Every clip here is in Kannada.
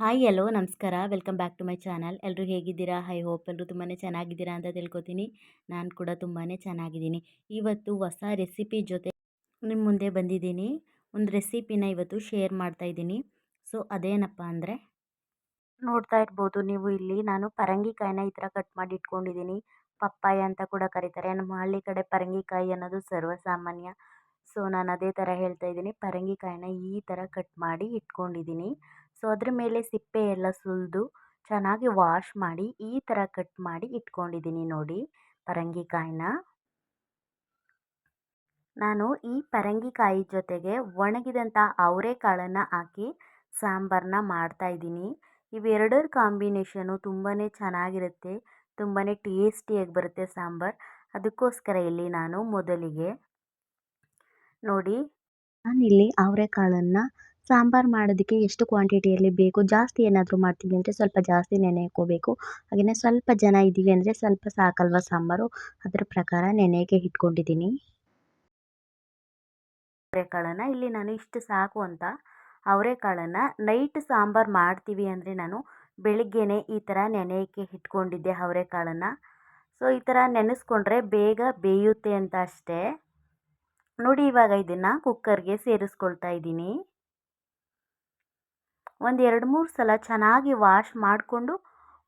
ಹಾಯ್ ಎಲ್ಲೋ, ನಮಸ್ಕಾರ. Welcome back to my channel. ಎಲ್ಲರೂ ಹೇಗಿದ್ದೀರಾ? ಹೈ ಹೋಪ್ ಎಲ್ಲರೂ ತುಂಬಾ ಚೆನ್ನಾಗಿದ್ದೀರಾ ಅಂತ ತಿಳ್ಕೊತೀನಿ. ನಾನು ಕೂಡ ತುಂಬಾ ಚೆನ್ನಾಗಿದ್ದೀನಿ. ಇವತ್ತು ಹೊಸ ರೆಸಿಪಿ ಜೊತೆ ನಿಮ್ಮ ಮುಂದೆ ಬಂದಿದ್ದೀನಿ. ಒಂದು ರೆಸಿಪಿನ ಇವತ್ತು ಶೇರ್ ಮಾಡ್ತಾ ಇದ್ದೀನಿ. ಸೊ, ಅದೇನಪ್ಪ ಅಂದರೆ ನೋಡ್ತಾ ಇರ್ಬೋದು ನೀವು ಇಲ್ಲಿ. ನಾನು ಪರಂಗಿಕಾಯಿನ ಈ ಥರ ಕಟ್ ಮಾಡಿ ಇಟ್ಕೊಂಡಿದ್ದೀನಿ. ಪಪ್ಪಾಯ ಅಂತ ಕೂಡ ಕರೀತಾರೆ. ನಮ್ಮ ಹಳ್ಳಿ ಕಡೆ ಪರಂಗಿಕಾಯಿ ಅನ್ನೋದು ಸರ್ವಸಾಮಾನ್ಯ. ಸೊ, ನಾನು ಅದೇ ಥರ ಹೇಳ್ತಾ ಇದ್ದೀನಿ. ಪರಂಗಿಕಾಯಿನ ಈ ಥರ ಕಟ್ ಮಾಡಿ ಇಟ್ಕೊಂಡಿದ್ದೀನಿ. ಸೊ ಅದ್ರ ಮೇಲೆ ಸಿಪ್ಪೆ ಎಲ್ಲ ಸುಲಿದು ಚೆನ್ನಾಗಿ ವಾಶ್ ಮಾಡಿ, ಈ ಥರ ಕಟ್ ಮಾಡಿ ಇಟ್ಕೊಂಡಿದ್ದೀನಿ ನೋಡಿ ಪರಂಗಿಕಾಯಿನ ನಾನು ಈ ಪರಂಗಿಕಾಯಿ ಜೊತೆಗೆ ಒಣಗಿದಂಥ ಅವರೆಕಾಳನ್ನು ಹಾಕಿ ಸಾಂಬಾರನ್ನ ಮಾಡ್ತಾಯಿದ್ದೀನಿ ಇವೆರಡರ ಕಾಂಬಿನೇಷನು ತುಂಬಾ ಚೆನ್ನಾಗಿರುತ್ತೆ ತುಂಬಾ ಟೇಸ್ಟಿಯಾಗಿ ಬರುತ್ತೆ ಸಾಂಬಾರು. ಅದಕ್ಕೋಸ್ಕರ ಇಲ್ಲಿ ನಾನು ಮೊದಲಿಗೆ ನೋಡಿ ನಾನಿಲ್ಲಿ ಅವರೆಕಾಳನ್ನು ಸಾಂಬಾರು ಮಾಡೋದಕ್ಕೆ ಎಷ್ಟು ಕ್ವಾಂಟಿಟಿಯಲ್ಲಿ ಬೇಕು, ಜಾಸ್ತಿ ಏನಾದರೂ ಮಾಡ್ತೀವಿ ಅಂದರೆ ಸ್ವಲ್ಪ ಜಾಸ್ತಿ ನೆನೆ ಹಾಕ್ಕೋಬೇಕು. ಹಾಗೆಯೇ ಸ್ವಲ್ಪ ಜನ ಇದ್ದೀವಿ ಅಂದರೆ ಸ್ವಲ್ಪ ಸಾಕಲ್ವ ಸಾಂಬಾರು? ಅದರ ಪ್ರಕಾರ ನೆನೆಗೆ ಇಟ್ಕೊಂಡಿದ್ದೀನಿ. ಅವರೆಕಾಳನ್ನು, ಇಲ್ಲಿ ನಾನು ಇಷ್ಟು ಸಾಕು ಅಂತ. ಅವರೆಕಾಳನ್ನು ನೈಟ್ ಸಾಂಬಾರು ಮಾಡ್ತೀವಿ ಅಂದರೆ ನಾನು ಬೆಳಿಗ್ಗೆನೇ ಈ ಥರ ನೆನೆಯಕ್ಕೆ ಇಟ್ಕೊಂಡಿದ್ದೆ ಅವರೆಕಾಳನ್ನು. ಸೊ ಈ ಥರ ನೆನೆಸ್ಕೊಂಡ್ರೆ ಬೇಗ ಬೇಯುತ್ತೆ ಅಂತ ಅಷ್ಟೇ. ನೋಡಿ ಇವಾಗ ಇದನ್ನು ಕುಕ್ಕರ್ಗೆ ಸೇರಿಸ್ಕೊಳ್ತಾ ಇದ್ದೀನಿ. ಒಂದು ಎರಡು ಮೂರು ಸಲ ಚೆನ್ನಾಗಿ ವಾಶ್ ಮಾಡಿಕೊಂಡು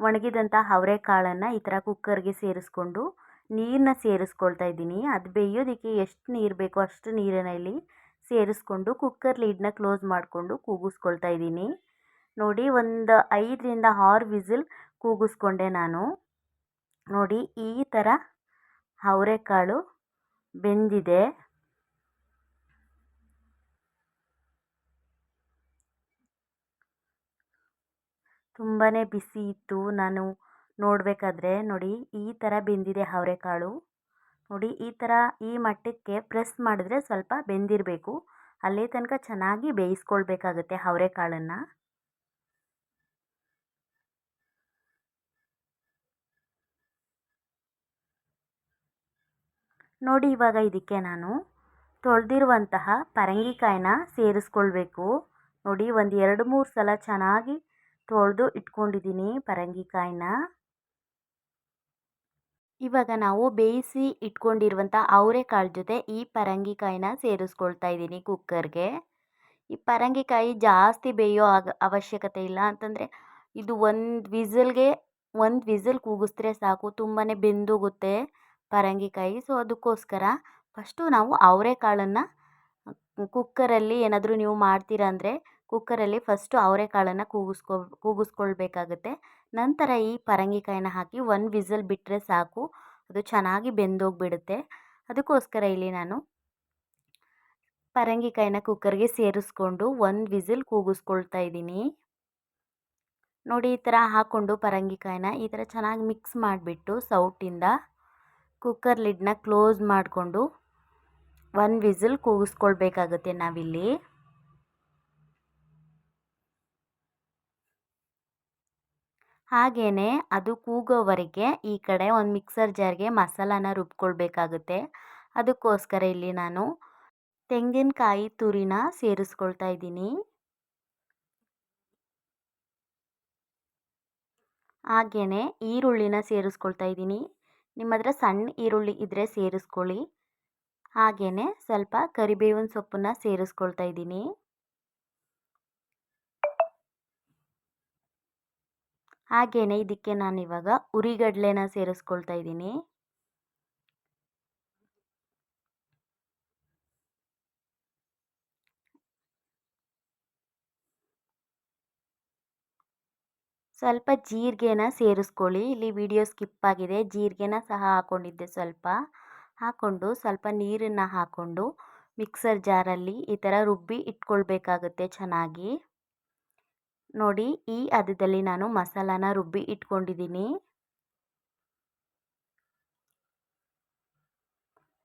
ಒಣಗಿದಂಥ ಅವರೆಕಾಳನ್ನು ಈ ಥರ ಕುಕ್ಕರ್ಗೆ ಸೇರಿಸ್ಕೊಂಡು ನೀರನ್ನ ಸೇರಿಸ್ಕೊಳ್ತಾ ಇದ್ದೀನಿ. ಅದು ಬೇಯೋದಕ್ಕೆ ಎಷ್ಟು ನೀರು ಬೇಕೋ ಅಷ್ಟು ನೀರನ್ನು ಇಲ್ಲಿ ಸೇರಿಸ್ಕೊಂಡು ಕುಕ್ಕರ್ ಲೀಡ್ನ ಕ್ಲೋಸ್ ಮಾಡಿಕೊಂಡು ಕೂಗಿಸ್ಕೊಳ್ತಾ ಇದ್ದೀನಿ. ನೋಡಿ ಒಂದು ಐದರಿಂದ ಆರು ವಿಸಿಲ್ ಕೂಗಿಸ್ಕೊಂಡೆ ನಾನು. ನೋಡಿ ಈ ಥರ ಅವರೆಕಾಳು ಬೆಂದಿದೆ. ತುಂಬಾ ಬಿಸಿ ಇತ್ತು. ನಾನು ನೋಡಬೇಕಾದ್ರೆ ನೋಡಿ ಈ ಥರ ಬೆಂದಿದೆ ಅವರೆಕಾಳು. ನೋಡಿ ಈ ಥರ ಈ ಮಟ್ಟಕ್ಕೆ ಪ್ರೆಸ್ ಮಾಡಿದ್ರೆ ಸ್ವಲ್ಪ ಬೆಂದಿರಬೇಕು. ಅಲ್ಲೇ ತನಕ ಚೆನ್ನಾಗಿ ಬೇಯಿಸ್ಕೊಳ್ಬೇಕಾಗುತ್ತೆ ಅವರೆಕಾಳನ್ನು. ನೋಡಿ ಇವಾಗ ಇದಕ್ಕೆ ನಾನು ತೊಳೆದಿರುವಂತಹ ಪರಂಗಿಕಾಯನ್ನ ಸೇರಿಸ್ಕೊಳ್ಬೇಕು. ನೋಡಿ ಒಂದು ಎರಡು ಮೂರು ಸಲ ಚೆನ್ನಾಗಿ ತೊಳೆದು ಇಟ್ಕೊಂಡಿದ್ದೀನಿ ಪರಂಗಿಕಾಯಿನ. ಇವಾಗ ನಾವು ಬೇಯಿಸಿ ಇಟ್ಕೊಂಡಿರುವಂಥ ಅವರೆಕಾಳು ಜೊತೆ ಈ ಪರಂಗಿಕಾಯಿನ ಸೇರಿಸ್ಕೊಳ್ತಾ ಇದ್ದೀನಿ ಕುಕ್ಕರ್ಗೆ. ಈ ಪರಂಗಿಕಾಯಿ ಜಾಸ್ತಿ ಬೇಯೋ ಆಗ ಅವಶ್ಯಕತೆ ಇಲ್ಲ ಅಂತಂದರೆ ಇದು ಒಂದು ವಿಸಲ್ಗೆ ಒಂದು ವಿಸಲ್ ಕೂಗಿಸಿದ್ರೆ ಸಾಕು ತುಂಬಾ ಬೆಂದೋಗುತ್ತೆ ಪರಂಗಿಕಾಯಿ. ಸೊ, ಅದಕ್ಕೋಸ್ಕರ ಫಸ್ಟು ನಾವು ಅವರೆಕಾಳನ್ನು ಕುಕ್ಕರಲ್ಲಿ ಏನಾದರೂ ನೀವು ಮಾಡ್ತೀರಾ ಅಂದರೆ ಕುಕ್ಕರಲ್ಲಿ ಫಸ್ಟು ಅವರೆಕಾಳನ್ನು ಕೂಗಿಸ್ಕೊ, ಕೂಗಿಸ್ಕೊಳ್ಬೇಕಾಗುತ್ತೆ. ನಂತರ ಈ ಪರಂಗಿಕಾಯಿನ ಹಾಕಿ ಒಂದು ವಿಸಲ್ ಬಿಟ್ಟರೆ ಸಾಕು. ಅದು ಚೆನ್ನಾಗಿ ಬೆಂದೋಗಿಬಿಡುತ್ತೆ. ಅದಕ್ಕೋಸ್ಕರ ಇಲ್ಲಿ ನಾನು ಪರಂಗಿಕಾಯಿನ ಕುಕ್ಕರ್ಗೆ ಸೇರಿಸ್ಕೊಂಡು ಒಂದು ವಿಸಿಲ್ ಕೂಗಿಸ್ಕೊಳ್ತಾ ಇದ್ದೀನಿ. ನೋಡಿ, ಈ ಥರ ಹಾಕ್ಕೊಂಡು ಪರಂಗಿಕಾಯಿನ ಈ ಥರ ಚೆನ್ನಾಗಿ ಮಿಕ್ಸ್ ಮಾಡಿಬಿಟ್ಟು ಸೌಟಿಂದ ಕುಕ್ಕರ್ ಲಿಡ್ನ ಕ್ಲೋಸ್ ಮಾಡಿಕೊಂಡು ಒಂದು ವಿಸಿಲ್ ಕೂಗಿಸ್ಕೊಳ್ಬೇಕಾಗುತ್ತೆ ನಾವಿಲ್ಲಿ. ಹಾಗೆಯೇ ಅದು ಕೂಗೋವರೆಗೆ ಈ ಕಡೆ ಒಂದು ಮಿಕ್ಸರ್ ಜಾರ್ಗೆ ಮಸಾಲಾನ ರುಬ್ಕೊಳ್ಬೇಕಾಗುತ್ತೆ. ಅದಕ್ಕೋಸ್ಕರ ಇಲ್ಲಿ ನಾನು ತೆಂಗಿನಕಾಯಿ ತುರಿನ ಸೇರಿಸ್ಕೊಳ್ತಾ ಇದ್ದೀನಿ. ಹಾಗೆಯೇ ಈರುಳ್ಳಿನ ಸೇರಿಸ್ಕೊಳ್ತಾ ಇದ್ದೀನಿ. ನಿಮ್ಮ ಹತ್ರ ಸಣ್ಣ ಈರುಳ್ಳಿ ಇದ್ದರೆ ಸೇರಿಸ್ಕೊಳ್ಳಿ. ಹಾಗೆಯೇ ಸ್ವಲ್ಪ ಕರಿಬೇವಿನ ಸೊಪ್ಪನ್ನ ಸೇರಿಸ್ಕೊಳ್ತಾ ಇದ್ದೀನಿ. ಹಾಗೆಯೇ ಇದಕ್ಕೆ ನಾನಿವಾಗ ಉರಿಗಡಲೆನ ಸೇರಿಸ್ಕೊಳ್ತಾ ಇದ್ದೀನಿ. ಸ್ವಲ್ಪ ಜೀರಿಗೆನ ಸೇರಿಸ್ಕೊಳ್ಳಿ. ಇಲ್ಲಿ ವಿಡಿಯೋ ಸ್ಕಿಪ್ ಆಗಿದೆ. ಜೀರಿಗೆನ ಸಹ ಹಾಕ್ಕೊಂಡಿದ್ದೆ ಸ್ವಲ್ಪ. ಹಾಕ್ಕೊಂಡು ಸ್ವಲ್ಪ ನೀರನ್ನು ಹಾಕ್ಕೊಂಡು ಮಿಕ್ಸರ್ ಜಾರಲ್ಲಿ ಈ ಥರ ರುಬ್ಬಿ ಇಟ್ಕೊಳ್ಬೇಕಾಗುತ್ತೆ ಚೆನ್ನಾಗಿ. ನೋಡಿ, ಈ ಹದದಲ್ಲಿ ನಾನು ಮಸಾಲಾನ ರುಬ್ಬಿ ಇಟ್ಕೊಂಡಿದ್ದೀನಿ.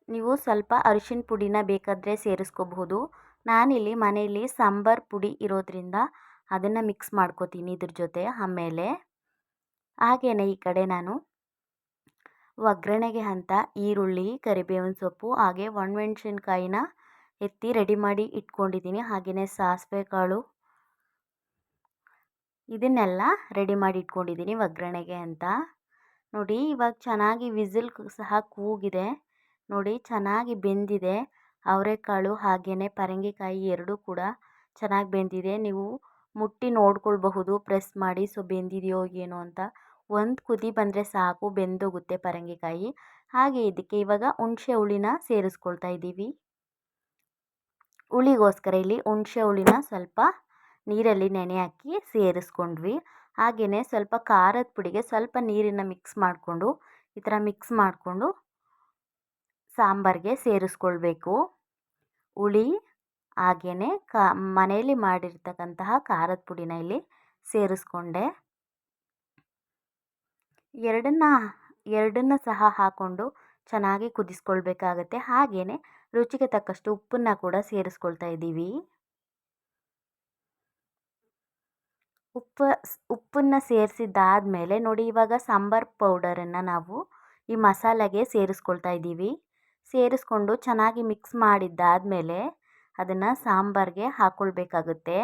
ನೀವು ಸ್ವಲ್ಪ ಅರಿಶಿನ ಪುಡಿನ ಬೇಕಾದರೆ ಸೇರಿಸ್ಕೋಬಹುದು. ನಾನಿಲ್ಲಿ ಮನೆಯಲ್ಲಿ ಸಾಂಬಾರ್ ಪುಡಿ ಇರೋದ್ರಿಂದ ಅದನ್ನು ಮಿಕ್ಸ್ ಮಾಡ್ಕೋತೀನಿ ಇದ್ರ ಜೊತೆ ಆಮೇಲೆ. ಹಾಗೆಯೇ ಈ ಕಡೆ ನಾನು ಒಗ್ಗರಣೆಗೆ ಅಂತ ಈರುಳ್ಳಿ, ಕರಿಬೇವಿನ ಸೊಪ್ಪು, ಹಾಗೆ ಒಣಮೆಣ್ಸಿನ್ಕಾಯಿನ ಎತ್ತಿ ರೆಡಿ ಮಾಡಿ ಇಟ್ಕೊಂಡಿದ್ದೀನಿ. ಹಾಗೆಯೇ ಸಾಸಿವೆ ಕಾಳು ಇದನ್ನೆಲ್ಲ ರೆಡಿ ಮಾಡಿ ಇಟ್ಕೊಂಡಿದ್ದೀನಿ ಒಗ್ಗರಣೆಗೆ ಅಂತ. ನೋಡಿ, ಇವಾಗ ಚೆನ್ನಾಗಿ ವಿಸಿಲ್ ಸಹ ಕೂಗಿದೆ. ನೋಡಿ, ಚೆನ್ನಾಗಿ ಬೆಂದಿದೆ. ಅವರೆಕಾಳು ಹಾಗೆಯೇ ಪರಂಗಿಕಾಯಿ ಎರಡೂ ಕೂಡ ಚೆನ್ನಾಗಿ ಬೆಂದಿದೆ. ನೀವು ಮುಟ್ಟಿ ನೋಡ್ಕೊಳ್ಬಹುದು, ಪ್ರೆಸ್ ಮಾಡಿ. ಸೊ, ಬೆಂದಿದೆಯೋ ಏನೋ ಅಂತ. ಒಂದು ಕುದಿ ಬಂದರೆ ಸಾಕು, ಬೆಂದೋಗುತ್ತೆ ಪರಂಗಿಕಾಯಿ. ಹಾಗೆ ಇದಕ್ಕೆ ಇವಾಗ ಹುಣಸೆ ಹುಳಿನ ಸೇರಿಸ್ಕೊಳ್ತಾ ಇದ್ದೀವಿ. ಹುಳಿಗೋಸ್ಕರ ಇಲ್ಲಿ ಹುಣಸೆ ಹುಳಿನ ಸ್ವಲ್ಪ ನೀರಲ್ಲಿ ನೆನೆ ಹಾಕಿ ಸೇರಿಸ್ಕೊಂಡ್ವಿ. ಹಾಗೆಯೇ ಸ್ವಲ್ಪ ಖಾರದ ಪುಡಿಗೆ ಸ್ವಲ್ಪ ನೀರನ್ನು ಮಿಕ್ಸ್ ಮಾಡಿಕೊಂಡು, ಈ ಥರ ಮಿಕ್ಸ್ ಮಾಡಿಕೊಂಡು ಸಾಂಬಾರಿಗೆ ಸೇರಿಸ್ಕೊಳ್ಬೇಕು. ಹುಳಿ ಹಾಗೆಯೇ ಕಾ, ಮನೆಯಲ್ಲಿ ಮಾಡಿರ್ತಕ್ಕಂತಹ ಖಾರದ ಪುಡಿನ ಇಲ್ಲಿ ಸೇರಿಸ್ಕೊಂಡೆ. ಎರಡನ್ನ ಎರಡನ್ನ ಸಹ ಹಾಕ್ಕೊಂಡು ಚೆನ್ನಾಗಿ ಕುದಿಸ್ಕೊಳ್ಬೇಕಾಗತ್ತೆ. ಹಾಗೆಯೇ ರುಚಿಗೆ ತಕ್ಕಷ್ಟು ಉಪ್ಪನ್ನು ಕೂಡ ಸೇರಿಸ್ಕೊಳ್ತಾ ಇದ್ದೀವಿ. ಉಪ್ಪು ಉಪ್ಪನ್ನು ಸೇರಿಸಿದ್ದಾದ್ಮೇಲೆ ನೋಡಿ ಇವಾಗ ಸಾಂಬಾರು ಪೌಡರನ್ನು ನಾವು ಈ ಮಸಾಲೆಗೆ ಸೇರಿಸ್ಕೊಳ್ತಾ ಇದ್ದೀವಿ. ಸೇರಿಸ್ಕೊಂಡು ಚೆನ್ನಾಗಿ ಮಿಕ್ಸ್ ಮಾಡಿದ್ದಾದಮೇಲೆ ಅದನ್ನು ಸಾಂಬಾರಿಗೆ ಹಾಕ್ಕೊಳ್ಬೇಕಾಗುತ್ತೆ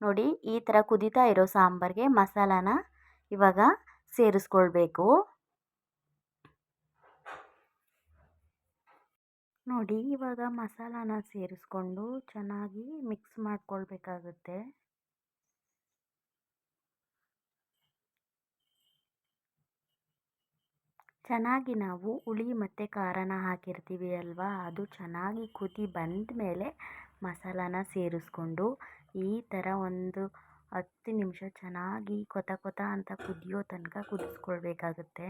ನೋಡಿ ಈ ಥರ ಕುದೀತಾ ಇರೋ ಸಾಂಬಾರಿಗೆ ಮಸಾಲಾನ ಇವಾಗ ಸೇರಿಸ್ಕೊಳ್ಬೇಕು. ನೋಡಿ ಇವಾಗ ಮಸಾಲಾನ ಸೇರಿಸ್ಕೊಂಡು ಚೆನ್ನಾಗಿ ಮಿಕ್ಸ್ ಮಾಡ್ಕೊಳ್ಬೇಕಾಗುತ್ತೆ. ಚೆನ್ನಾಗಿ ನಾವು ಹುಳಿ ಮತ್ತು ಖಾರನ ಹಾಕಿರ್ತೀವಿ ಅಲ್ವಾ? ಅದು ಚೆನ್ನಾಗಿ ಕುದಿ ಬಂದ ಮೇಲೆ ಮಸಾಲಾನ ಸೇರಿಸ್ಕೊಂಡು ಈ ಥರ ಒಂದು ಹತ್ತು ನಿಮಿಷ ಚೆನ್ನಾಗಿ ಕೊತ ಕೊತ ಅಂತ ಕುದಿಯೋ ತನಕ ಕುದಿಸ್ಕೊಳ್ಬೇಕಾಗುತ್ತೆ.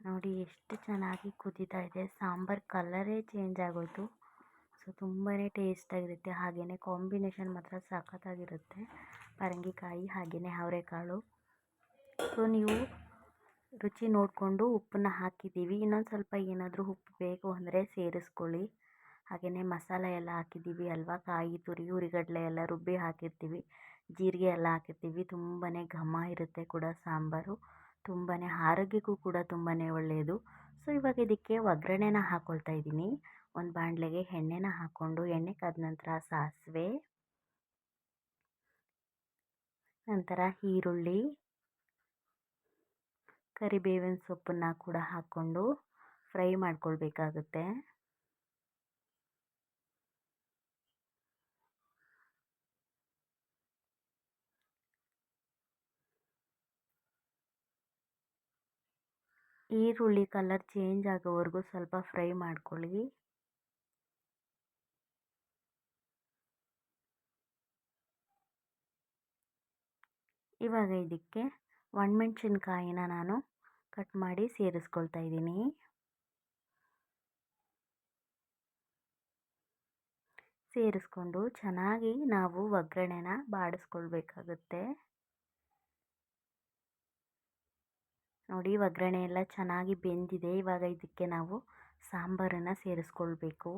ನೋಡಿ ಎಷ್ಟು ಚೆನ್ನಾಗಿ ಕುದೀತಾ ಇದೆ. ಸಾಂಬಾರು ಕಲರೇ ಚೇಂಜ್ ಆಗೋಯಿತು. ಸೊ ತುಂಬಾ ಟೇಸ್ಟಾಗಿರುತ್ತೆ ಹಾಗೆಯೇ ಕಾಂಬಿನೇಷನ್ ಮಾತ್ರ ಸಖತ್ತಾಗಿರುತ್ತೆ. ಪರಂಗಿಕಾಯಿ ಹಾಗೆಯೇ ಅವರೆಕಾಳು. ಸೊ, ನೀವು ರುಚಿ ನೋಡಿಕೊಂಡು ಉಪ್ಪನ್ನ ಹಾಕಿದ್ದೀವಿ. ಇನ್ನೊಂದು ಸ್ವಲ್ಪ ಏನಾದರೂ ಉಪ್ಪು ಬೇಕು ಅಂದರೆ ಸೇರಿಸ್ಕೊಳ್ಳಿ. ಹಾಗೆಯೇ ಮಸಾಲೆ ಎಲ್ಲ ಹಾಕಿದ್ದೀವಿ ಅಲ್ವಾ? ಕಾಯಿ, ತುರಿ ಹುರಿಗಡಲೆ ಎಲ್ಲ ರುಬ್ಬಿ ಹಾಕಿರ್ತೀವಿ. ಜೀರಿಗೆ ಎಲ್ಲ ಹಾಕಿರ್ತೀವಿ. ತುಂಬಾ ಘಮ ಇರುತ್ತೆ ಕೂಡ ಸಾಂಬಾರು. ತುಂಬಾ ಆರೋಗ್ಯಕ್ಕೂ ಕೂಡ ತುಂಬಾ ಒಳ್ಳೆಯದು ಸೊ, ಇವಾಗ ಇದಕ್ಕೆ ಒಗ್ಗರಣೆನ ಹಾಕ್ಕೊಳ್ತಾ ಇದ್ದೀನಿ. ಒಂದು ಬಾಣಲೆಗೆ ಎಣ್ಣೆನ ಹಾಕ್ಕೊಂಡು ಎಣ್ಣೆ ಕಾದ ನಂತರ ಸಾಸಿವೆ, ನಂತರ ಈರುಳ್ಳಿ ಕರಿಬೇವಿನ ಸೊಪ್ಪನ್ನ ಕೂಡ ಹಾಕ್ಕೊಂಡು ಫ್ರೈ ಮಾಡ್ಕೊಳ್ಬೇಕಾಗುತ್ತೆ. ಈರುಳ್ಳಿ ಕಲರ್ ಚೇಂಜ್ ಆಗೋವರೆಗೂ ಸ್ವಲ್ಪ ಫ್ರೈ ಮಾಡ್ಕೊಳ್ಳಿ. ಇವಾಗ ಇದಕ್ಕೆ ಒಣಮೆಣ್ಸಿನ್ಕಾಯಿನ ನಾನು ಕಟ್ ಮಾಡಿ ಸೇರಿಸ್ಕೊಳ್ತಾ ಇದ್ದೀನಿ. ಸೇರಿಸ್ಕೊಂಡು ಚೆನ್ನಾಗಿ ನಾವು ಒಗ್ಗರಣೆನ ಬಾಡಿಸ್ಕೊಳ್ಬೇಕಾಗುತ್ತೆ. ನೋಡಿ ಒಗ್ಗರಣೆ ಎಲ್ಲ ಚೆನ್ನಾಗಿ ಬೆಂದಿದೆ. ಇವಾಗ ಇದಕ್ಕೆ ನಾವು ಸಾಂಬಾರನ್ನು ಸೇರಿಸ್ಕೊಳ್ಬೇಕು.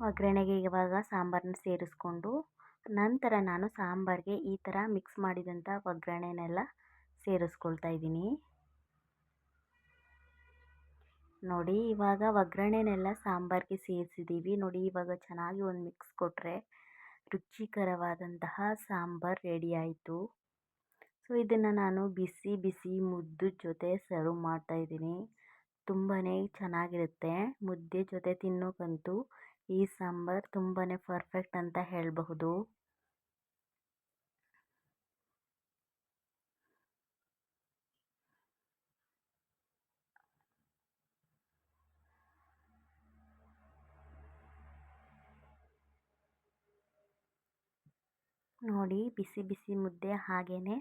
ಒಗ್ಗರಣೆಗೆ ಇವಾಗ ಸಾಂಬಾರನ್ನ ಸೇರಿಸ್ಕೊಂಡು ನಂತರ ನಾನು ಸಾಂಬಾರಿಗೆ ಈ ಥರ ಮಿಕ್ಸ್ ಮಾಡಿದಂಥ ಒಗ್ಗರಣೆನೆಲ್ಲ ಸೇರಿಸ್ಕೊಳ್ತಾ ಇದ್ದೀನಿ. ನೋಡಿ, ಇವಾಗ ಒಗ್ಗರಣೆನೆಲ್ಲ ಸಾಂಬಾರಿಗೆ ಸೇರಿಸಿದ್ದೀವಿ. ನೋಡಿ, ಇವಾಗ ಚೆನ್ನಾಗಿ ಒಂದು ಮಿಕ್ಸ್ ಕೊಟ್ಟರೆ ರುಚಿಕರವಾದಂತಹ ಸಾಂಬಾರು ರೆಡಿ ಆಯಿತು. ಸೊ, ಇದನ್ನು ನಾನು ಬಿಸಿ ಬಿಸಿ ಮುದ್ದು ಜೊತೆ ಸರ್ವ್ ಮಾಡ್ತಾಯಿದ್ದೀನಿ ತುಂಬಾ ಚೆನ್ನಾಗಿರುತ್ತೆ. ಮುದ್ದೆ ಜೊತೆ ತಿನ್ನೋಕ್ಕಂತೂ ಈ ಸಾಂಬಾರು ತುಂಬಾ ಪರ್ಫೆಕ್ಟ್ ಅಂತ ಹೇಳಬಹುದು. ನೋಡಿ ಬಿಸಿ ಬಿಸಿ ಮುದ್ದೆ ಹಾಗೆಯೇ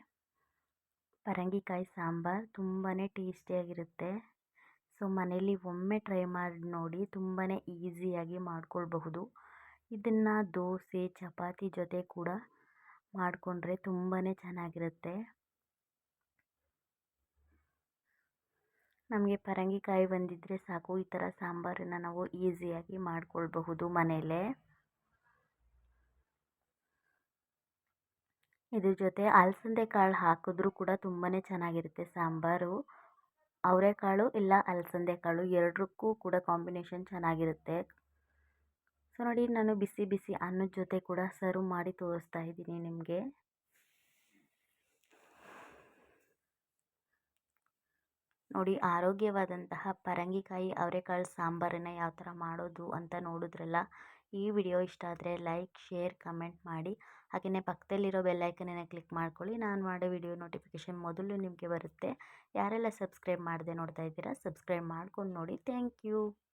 ಪರಂಗಿಕಾಯಿ ಸಾಂಬಾರು ತುಂಬಾ ಟೇಸ್ಟಿಯಾಗಿರುತ್ತೆ ಸೊ ಮನೇಲಿ ಒಮ್ಮೆ ಟ್ರೈ ಮಾಡಿ ನೋಡಿ ತುಂಬಾ ಈಸಿಯಾಗಿ ಮಾಡ್ಕೊಳ್ಬಹುದು. ಇದನ್ನು ದೋಸೆ, ಚಪಾತಿ ಜೊತೆ ಕೂಡ ಮಾಡಿಕೊಂಡ್ರೆ ತುಂಬಾ ಚೆನ್ನಾಗಿರುತ್ತೆ. ನಮಗೆ ಪರಂಗಿಕಾಯಿ ಬಂದಿದ್ದರೆ ಸಾಕು. ಈ ಥರ ಸಾಂಬಾರನ್ನು ನಾವು ಈಸಿಯಾಗಿ ಮಾಡ್ಕೊಳ್ಬಹುದು ಮನೆಯಲ್ಲೇ. ಇದ್ರ ಜೊತೆ ಅಲಸಂದೆ ಕಾಳು ಹಾಕಿದ್ರೂ ಕೂಡ ತುಂಬಾ ಚೆನ್ನಾಗಿರುತ್ತೆ ಸಾಂಬಾರು. ಅವರೆಕಾಳು ಇಲ್ಲ ಅಲಸಂದೆ ಕಾಳು ಎರಡಕ್ಕೂ ಕೂಡ ಕಾಂಬಿನೇಷನ್ ಚೆನ್ನಾಗಿರುತ್ತೆ. ಸೊ ನೋಡಿ ನಾನು ಬಿಸಿ ಬಿಸಿ ಅನ್ನದ ಜೊತೆ ಕೂಡ ಸರ್ವ್ ಮಾಡಿ ತೋರಿಸ್ತಾ ಇದ್ದೀನಿ ನಿಮಗೆ. ನೋಡಿ ಆರೋಗ್ಯವಾದಂತಹ ಪರಂಗಿಕಾಯಿ, ಅವರೆಕಾಳು, ಸಾಂಬಾರನ್ನು ಯಾವ ಥರ ಮಾಡೋದು ಅಂತ ನೋಡಿದ್ರಲ್ಲ ಈ ವಿಡಿಯೋ ಇಷ್ಟ ಆದರೆ ಲೈಕ್, ಶೇರ್, ಕಮೆಂಟ್ ಮಾಡಿ. ಹಾಗೆಯೇ ಪಕ್ಕದಲ್ಲಿರೋ ಬೆಲ್ಲೈಕನನ್ನು ಕ್ಲಿಕ್ ಮಾಡ್ಕೊಳ್ಳಿ. ನಾನು ಮಾಡೋ ವಿಡಿಯೋ ನೋಟಿಫಿಕೇಷನ್ ಮೊದಲು ನಿಮಗೆ ಬರುತ್ತೆ. ಯಾರೆಲ್ಲ ಸಬ್ಸ್ಕ್ರೈಬ್ ಮಾಡದೆ ನೋಡ್ತಾ ಇದ್ದೀರಾ ಸಬ್ಸ್ಕ್ರೈಬ್ ಮಾಡ್ಕೊಂಡು ನೋಡಿ. Thank you.